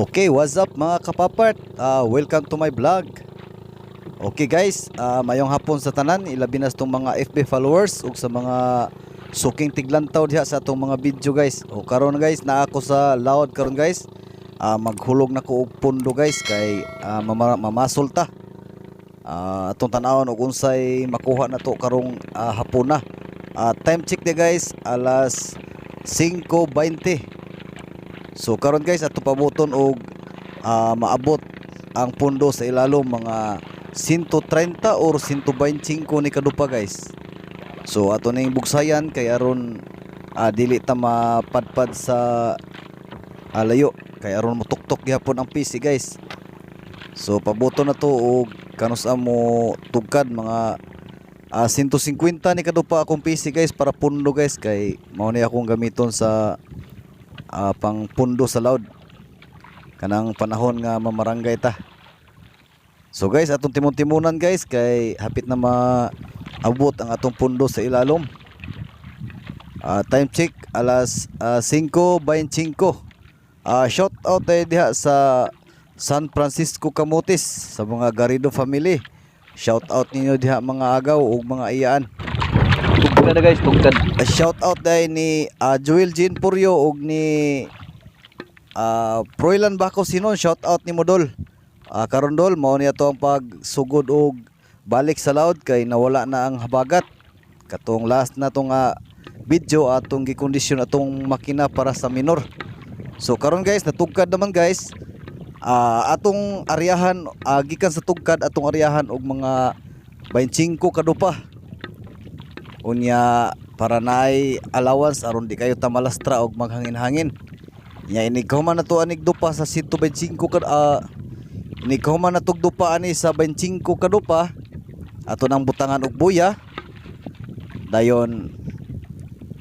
Okay, what's up mga kapapart? Ah, welcome to my vlog. Okay guys, ah, mayong hapon sa tanan, ilabi na sa tong mga FB followers ug sa mga suking tiglantaw diha sa atong mga video guys. O karon guys, naa ako sa loud karon guys. Ah, maghulog na ko og pundo guys kay ah, mama- mamasol ta. Ah, atong tan-awon og unsay makuha na to karong ah, hapon na. Ah, time check de guys, alas 5:20. So karon guys ato pabuton og ah, maabot ang pundo sa ilalom mga 130 or 125 ni kadupa guys. So ato ning bugsayan kay aron ah, dili ta mapadpad sa ah, layo kay aron mutuktok gyapon ang PC guys. So pabuton na to og kanus mo tugkad mga ah, 150 ni kadupa akong PC guys para pundo guys kay mao ni akong gamiton sa ah, pang pundo sa loud. Kanang panahon nga mamarangay ta so guys atong timon-timonan guys kay hapit na maabot ang atong pundo sa ilalom. Ah, time check alas ah, 5.25 Ah, shout out tayo diha sa San Francisco Camotes sa mga Garrido family. Shout out ninyo diha mga agaw ug mga iyaan Tugtad na guys, tugtad. A shout out dahil ni ah, Joel Jean Purio ug ni uh, Proylan Bako Sinon shout out ni Modol. Ah karon dol mao niya to ang pagsugod og balik sa loud kay nawala na ang habagat. Katong last na tong ah, video atong gikondisyon atong makina para sa minor. So karon guys natugkad naman guys. Ah atong aryahan ah, gikan sa tugkad atong aryahan og mga 25 kadupa unya para naay allowance aron di kayo tamalastra og maghangin-hangin. Nya ini man na to anig dupa sa 125 ka uh, ini man na tog dupa ani sa 25 ka dupa. Ato nang butangan og buya. Dayon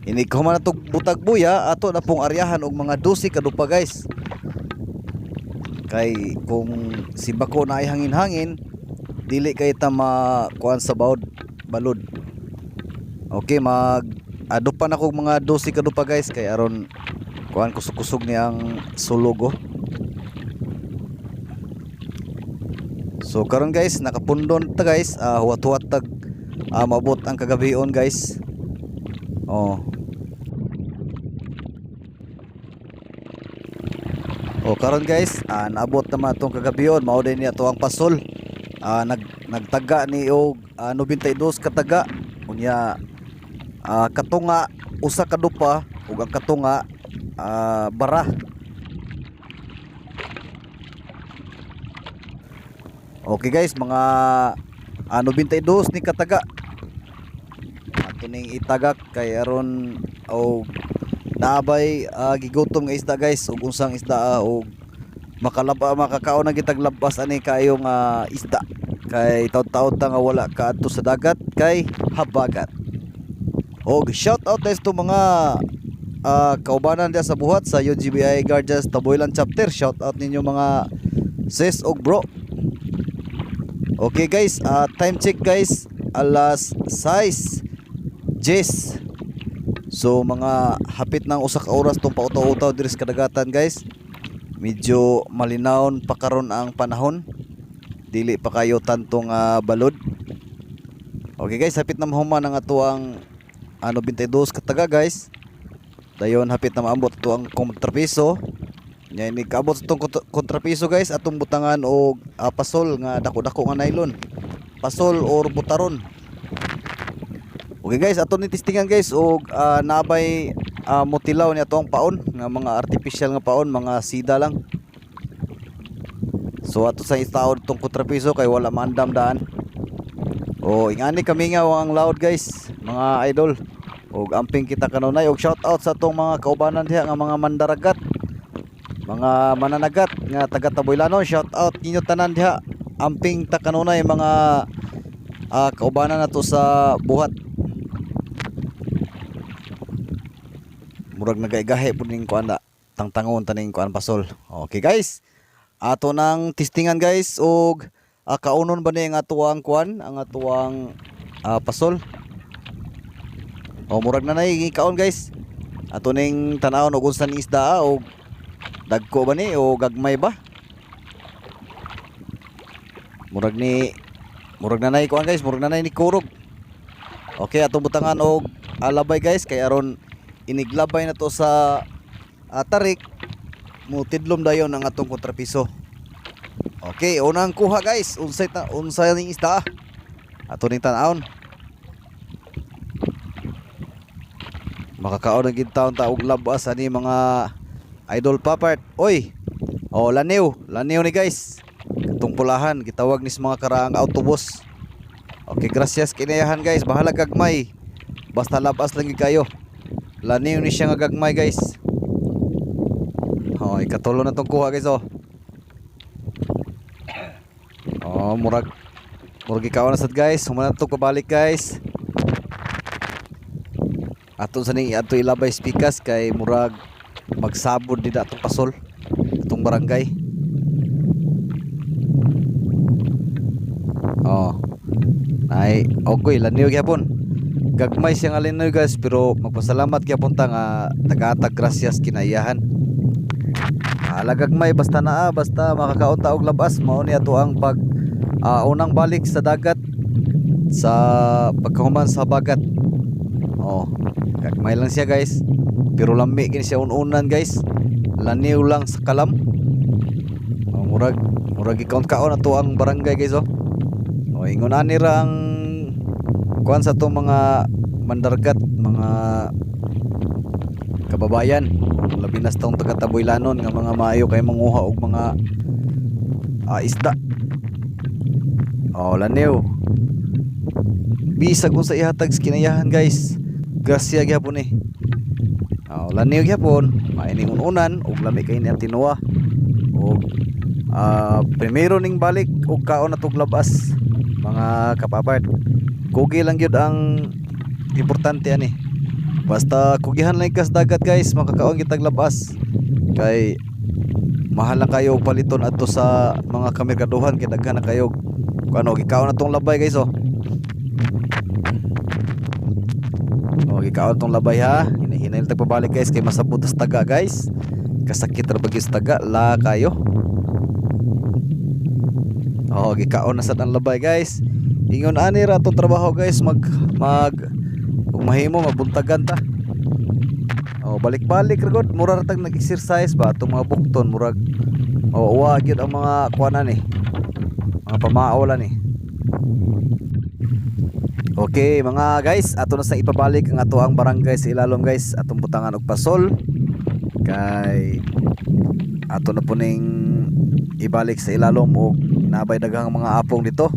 ini man na tog butag buya ato na pong aryahan og mga 12 ka dupa guys. Kay kung si bako na ay hangin-hangin dili kay ta makuan sa bawd balod Okay, mag adupan ako mga 12 kadupa guys kay aron kuan kusog-kusog ni ang sulugo. So karon guys, nakapundon ta guys, ah huwat-huwat tag ah, mabot ang kagabion guys. Oh. Oh karon guys, ah, naabot naman tong kagabion, mao din niya to ang pasol. Ah, nag nagtaga ni og ah, 92 kataga. Unya Ah, katunga usa ka dupa ug ang katunga ah, bara. Okay guys, mga ano 92 ni kataga. Ato ning itagak kay aron o naabay ah, gigutom nga isda guys ug unsang isda ah, ug makalaba makakaon na gitag labas ani kayong ah, isda kay taud-taud ta nga wala ka adto sa dagat kay habagat. Og shout out guys to mga ah, kaubanan diya sa buhat sa UGBI Guardians Taboylan chapter. Shout out ninyo mga sis og bro. Okay guys, ah, time check guys. Alas 6. Jess. So mga hapit ng usa ka oras tong pautaw-utaw diri sa kadagatan guys. Medyo malinawon pa karon ang panahon. Dili pa kayo tantong ah, balod. Okay guys, hapit na mahuman ang atuang ano 22 kataga guys. Dayon hapit na maambot to ang kontrapiso. Nya ini kaabot tong kontra- kontrapiso guys. Atong butangan og ah, pasol nga dako-dako nga nylon. Pasol or butaron. Okay guys. Ato ni testingan guys. Og ah, nabay ah, mutilaw niya to ang paon. Nga mga artificial nga paon mga sida lang. So ato sa istaod tong kontrapiso kay wala maandam daan Oh, ingani kami nga ang loud guys, mga idol. Og amping kita kanunay og shout out sa tong mga kaubanan diha nga mga mandaragat. Mga mananagat nga taga Taboylanon, shout out ninyo tanan diha. Amping ta kanunay mga ah, kaubanan nato sa buhat. Murag nagaigahe pud ning kuan. Tangtangon taning kuan pasol. Okay guys. Ato nang testingan guys og ah, kaunon ba ni ang atuang kuan ang atuang ah, pasol o murag na nay kaon guys ato ning tan-awon og unsa ning isda ah, og Dagko ba ni o gagmay ba? Murag ni murag nanay ko guys, murag nanay ni kurog. Okay, atong butangan og alabay guys kay aron iniglabay na to sa ah, tarik mo tidlom dayon ang atong kontrapiso. Okay, unang kuha guys. Unsay ta unsay ning isda? Ato ning tan-aon. Makakaon na gid taon ta og labas ani mga idol papart. Oy. Oh, laniw, laniw ni guys. Katong pulahan gitawag ni sa mga karaang autobus. Okay, gracias kinayahan guys. Bahala gagmay. Basta labas lang kayo. Laniw ni siya nga gagmay guys. Oh, ikatulo na tong kuha guys oh. Oh, murag murag ikaw na sad guys. Humana to kabalik guys. Ato sa ni ato ilabay spikas kay murag magsabod din atong pasol atong barangay. Oh. Ay, okay, laniw gyapon. Gagmay siya nga liniw guys pero magpasalamat gyapon ta nga tagatag gracias kinaiyahan. Ala gagmay basta naa basta makakaon ta og labas mao ni ato ang pag ah, unang balik sa dagat sa pagkahuman sa bagat. Oh, gagmay lang siya guys. Pero lami gini siya ununan guys. Laniw lang sa kalam. Oh, murag murag ikaw kaon ato ang barangay guys oh. O ingon ani ra ang kuan sa to mga mandargat, mga kababayan. Labi na sa tong taga Taboylanon nga mga maayo kay manguha og mga ah, isda. O laniw. Bisag unsa ihatag sa kinayahan guys. Grasya gyapon ni. O laniw gyapon, maining ununan og lami kay ni ang tinuwa. Og ah primero ning balik og kaon atong labas mga kapapart kugi lang yun ang importante ani basta kugihan lang kas dagat guys makakaon kitag labas kay mahal na kayo paliton adto sa mga kamerkaduhan kay daghan kayo kano gikaon na tong labay guys oh Oh, gikaon tong labay ha. Hinahinay tag pabalik guys kay masabot sa taga guys. Kasakit ra bagyo sa taga la kayo. Oh, gikaon na sad ang labay guys. Ingon ani ra tong trabaho guys mag mag kung mahimo mabuntagan ta. Oh, balik-balik ra gud mura ra nag-exercise ba atong mga bukton murag oh gyud ang mga kuanan ni. Mga pamao lang ni. Okay mga guys, ato na sa ipabalik ang ato ang barangay sa ilalom guys, atong butangan og pasol. Kay ato na po ning ibalik sa ilalom og nabay daghang mga apong dito.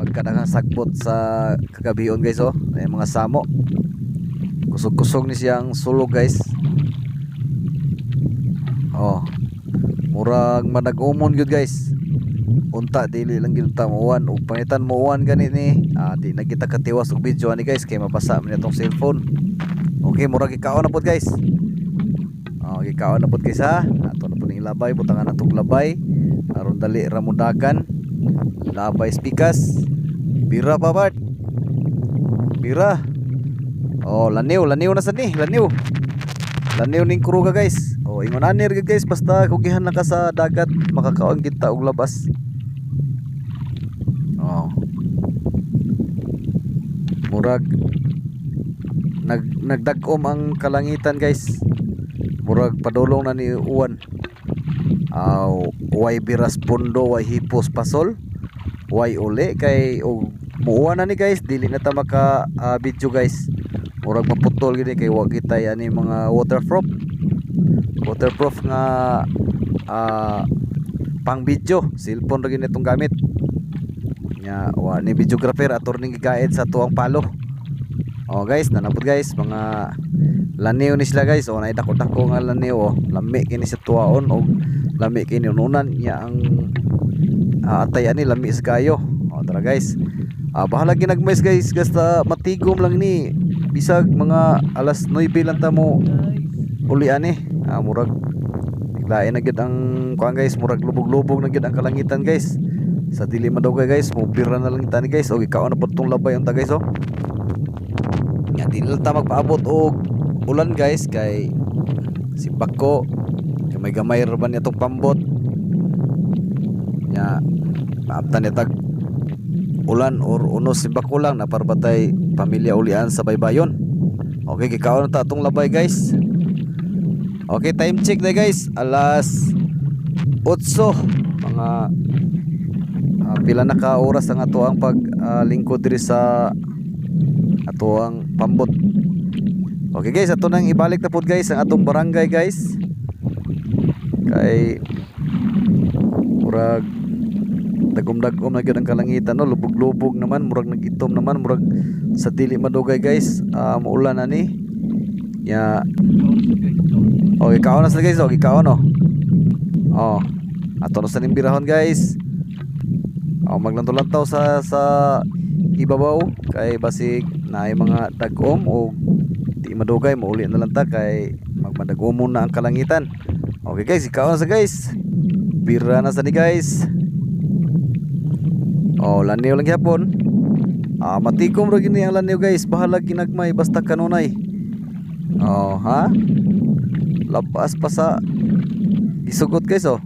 Pagkadaghang sagbot sa kagabion guys oh, ay mga samo. Kusog-kusog ni siyang sulog guys. Oh. Murag manag-umon gyud guys. Unta dili lang gyud ta muuwan ug panitan muuwan gani ni. Ah di na kita katiwas og video ani guys kay mabasa man itong cellphone. Okay, murag ikaw na pod guys. Oh, ikaw na pod guys ha. Ato na po ning labay, butangan natong labay. Aron dali ra mo dagan. Labay spikas. Bira pa bart. Bira. Oh, laniw, laniw na sad ni, laniw. Laniw ning kuruga guys. Oh, ingon ani ra gyud, guys basta kugihan na ka sa dagat makakaon kita og labas. Oh. Murag nag nagdagom ang kalangitan guys. Murag padulong na ni uwan. Aw, way biras pundo, way hipos pasol. Way uli kay og muuwan na ni guys, dili na ta maka ah, video guys. Murag maputol gini kay wa kita ani mga waterproof. Waterproof nga ah, pang video, cellphone ra gini itong gamit. Nya wa ni videographer ator ning gigaid sa tuang palo. Oh guys, nanapod guys, mga laniw ni sila guys. Oh, naidako-dako nga laniw oh. Lami kini sa tuwaon og lami kini ununan niya ang ah, atay ani lami sa kayo. Oh, tara guys. Ah, bahala ginagmes guys, basta matigom lang ni. Bisag mga alas 9 lang ta mo uli ani. Ah, murag lain na gid ang kuan guys, murag lubog-lubog na gid ang kalangitan guys. Sa dili man daw kay guys, mubira na lang tani guys. Og ikaw na pod tong labay ang ta guys oh. Nga di lang ta magpaabot og ulan guys kay si Bako. Kay gamay-gamay ra ba niya tong pambot? Nya maabtan niya tag ulan or unos si bakulang na parbatay pamilya ulian sa baybayon. Okay gikaon na ta atong labay guys? Okay time check na guys. Alas 8 mga pila na ka ang ato ang pag ah, lingkod diri sa ato ang pambot. Okay guys ato nang ibalik na pod guys ang atong barangay guys. Kay murag dagom-dagom na gyud ang kalangitan no? Lubog-lubog naman murag nagitom naman murag sa dili madugay guys. Ah muulan na ni. Ya. Okay kaon na sila guys. Okay kaon no? Oh ato na sa nimbirahon guys oh maglantaw-lantaw sa sa ibabaw kay basig na mga dagom o di madugay mauli na lang ta kay magmadagom muna ang kalangitan okay guys ikaw na sa guys bira na sa ni guys Oh, laniw lang gyapon. Ah, matikom ra gini ang laniw guys. Bahala ginagmay basta kanunay. Oh, ha? Lapas pa sa isugot guys oh.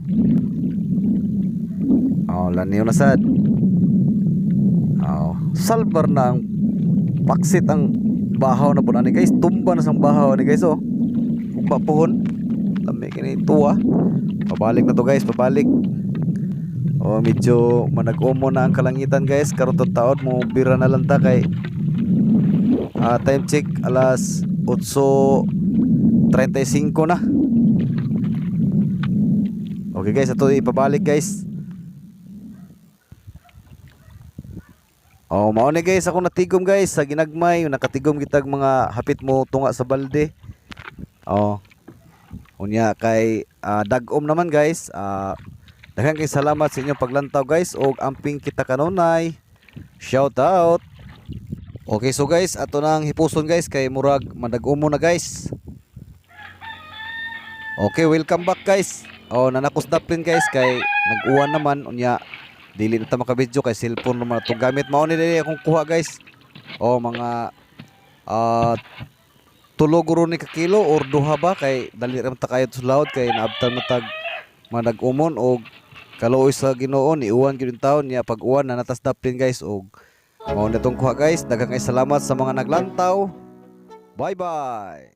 Oh, laniw na sad. Salbar na ang paksit ang bahaw na po na ni guys. Tumba na sang bahaw ni guys oh. Ugba pohon. Lami kini tuwa. Pabalik na to guys, pabalik. Oh, medyo manag-umo na ang kalangitan guys. Karon to taon mo bira na lang ta kay ah, time check alas 8:35 na. Okay guys, ato ipabalik guys. Oh, mao ni guys ako natigom guys sa ginagmay, nakatigom kitag mga hapit mo tunga sa balde. Oh. Unya kay ah, dagom naman guys. Ah, Daghang kay salamat sa inyong paglantaw guys og amping kita kanunay. Shout out. Okay so guys, ato nang hipuson guys kay murag madag-umo na guys. Okay, welcome back guys. Oh, nanakos daplin guys kay nag-uwan naman unya dili na ta makabidyo kay cellphone naman itong gamit mao ni dili akong kuha guys. Oh, mga ah tulo guro ni ka kilo or duha ba? Kay dali ra ta kayo sa laod kay naabtan mo tag manag-umon og kaluoy sa Ginoo ni uwan gyud taon niya. Pag uwan na natas daplin guys. Og mao na tong kuha guys. Daghang salamat sa mga naglantaw. Bye bye